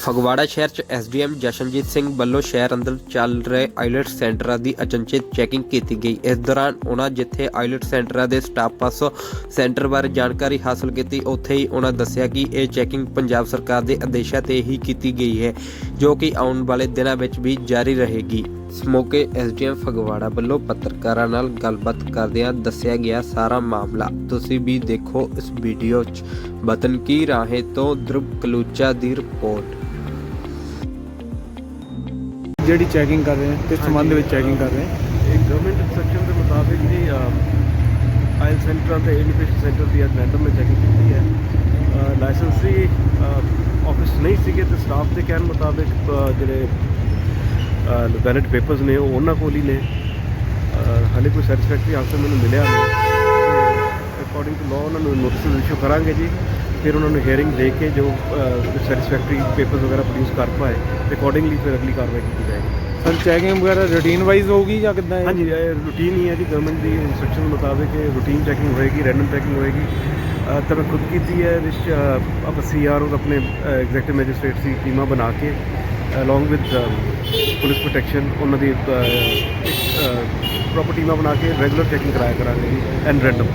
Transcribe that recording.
ਫਗਵਾੜਾ ਸ਼ਹਿਰ 'ਚ ਐਸਡੀਐਮ ਜਸ਼ਨਜੀਤ ਸਿੰਘ ਵੱਲੋਂ ਸ਼ਹਿਰ ਅੰਦਰ ਚੱਲ ਰਹੇ ਆਈਲੈਟ ਸੈਂਟਰਾਂ ਦੀ ਅਚਨਚੇਤ ਚੈਕਿੰਗ ਕੀਤੀ ਗਈ। ਇਸ ਦੌਰਾਨ ਉਹਨਾਂ ਜਿੱਥੇ ਆਈਲਟ ਸੈਂਟਰਾਂ ਦੇ ਸਟਾਫ ਪਾਸੋਂ ਸੈਂਟਰ ਬਾਰੇ ਜਾਣਕਾਰੀ ਹਾਸਲ ਕੀਤੀ, ਉੱਥੇ ਹੀ ਉਹਨਾਂ ਦੱਸਿਆ ਕਿ ਇਹ ਚੈਕਿੰਗ ਪੰਜਾਬ ਸਰਕਾਰ ਦੇ ਆਦੇਸ਼ਾਂ ਤੇ ਹੀ ਕੀਤੀ ਗਈ ਹੈ। ਜੋ ਕਿ ਆਉਣ ਵਾਲੇ ਦਿਨਾਂ ਵਿੱਚ ਵੀ ਜਾਰੀ ਰਹੇਗੀ। ਇਸ ਮੌਕੇ ਐਸਡੀਐਮ ਫਗਵਾੜਾ ਵੱਲੋਂ ਪੱਤਰਕਾਰਾਂ ਨਾਲ ਗੱਲਬਾਤ ਕਰਦਿਆਂ ਦੱਸਿਆ ਗਿਆ ਸਾਰਾ ਮਾਮਲਾ। ਤੁਸੀਂ ਵੀ ਦੇਖੋ ਇਸ ਵੀਡੀਓ 'ਚ। ਵਤਨ ਕੀ ਰਾਹੇ ਤੋਂ ਧਰੁਵ ਕਲੂਚਾ ਦੀ ਰਿਪੋਰਟ। ਜਿਹੜੀ ਚੈਕਿੰਗ ਕਰ ਰਹੇ ਹਾਂ ਕਿਸ ਸੰਬੰਧ ਵਿੱਚ ਚੈਕਿੰਗ ਕਰ ਰਹੇ ਹਾਂ? ਇਹ ਗਵਰਨਮੈਂਟ ਇੰਸਟਰਕਸ਼ਨ ਦੇ ਮੁਤਾਬਿਕ ਜੀ ਆਇਲ ਸੈਂਟਰਾਂ ਤੇ ਐਜੂਕੇਸ਼ਨ ਸੈਂਟਰ ਦੀ ਅੱਜ ਰੈਂਡਮ ਚੈਕਿੰਗ ਕੀਤੀ ਹੈ। ਲਾਇਸੈਂਸੀ ਆਫਿਸ ਨਹੀਂ ਸੀਗੇ ਤੇ ਸਟਾਫ ਦੇ ਕਹਿਣ ਮੁਤਾਬਿਕ ਜਿਹੜੇ ਵੈਲਿਡ ਪੇਪਰਸ ਨੇ ਉਹ ਉਹਨਾਂ ਕੋਲ ਹੀ ਨੇ। ਹਾਲੇ ਕੋਈ ਸੈਟੀਸਫੈਕਟਰੀ ਆਨਸਰ ਮੈਨੂੰ ਮਿਲਿਆ ਨਹੀਂ। ਅਕੋਰਡਿੰਗ ਟੂ ਲਾਅ ਉਹਨਾਂ ਨੂੰ ਨੋਟਿਸ ਇਸ਼ੂ ਕਰਾਂਗੇ ਜੀ। ਫਿਰ ਉਹਨਾਂ ਨੂੰ ਹੀਅਰਿੰਗ ਦੇ ਕੇ ਜੋ ਸੈਟੀਸਫੈਕਟਰੀ ਪੇਪਰਸ ਵਗੈਰਾ ਪ੍ਰੋਡਿਊਸ ਕਰ ਪਾਏ ਤੇ ਅਕੋਰਡਿੰਗਲੀ ਫਿਰ ਅਗਲੀ ਕਾਰਵਾਈ ਕੀਤੀ ਜਾਏਗੀ। ਸਰ ਚੈਕਿੰਗ ਵਗੈਰਾ ਰੂਟੀਨ ਵਾਈਜ਼ ਹੋਊਗੀ ਜਾਂ ਕਿੱਦਾਂ ਹੈ? ਹਾਂਜੀ ਇਹ ਰੂਟੀਨ ਹੀ ਹੈ ਜੀ। ਗਵਰਨਮੈਂਟ ਦੀ ਇਨਸਟਰਕਸ਼ਨ ਮੁਤਾਬਿਕ ਇਹ ਰੂਟੀਨ ਚੈਕਿੰਗ ਹੋਏਗੀ ਰੈਂਡਮ ਚੈਕਿੰਗ ਹੋਏਗੀ। ਅਹ ਤਾਂ ਮੈਂ ਖੁਦ ਕੀਤੀ ਹੈ ਵਿੱਚ ਅਹ, ਆਪਾਂ ਸੀਆਰ ਔਰ ਆਪਣੇ ਐਗਜ਼ੈਕਟਿਵ ਮੈਜਿਸਟ੍ਰੇਟ ਸੀ ਟੀਮਾਂ ਬਣਾ ਕੇ ਅਲੋਂਗ ਵਿਦ ਪੁਲਿਸ ਪ੍ਰੋਟੈਕਸ਼ਨ ਉਹਨਾਂ ਦੀ ਪ੍ਰੋਪਰ ਟੀਮਾਂ ਬਣਾ ਕੇ ਰੈਗੂਲਰ ਚੈਕਿੰਗ ਕਰਾਇਆ ਕਰਾਂਗੇ ਜੀ ਐਂਡ ਰੈਂਡਮ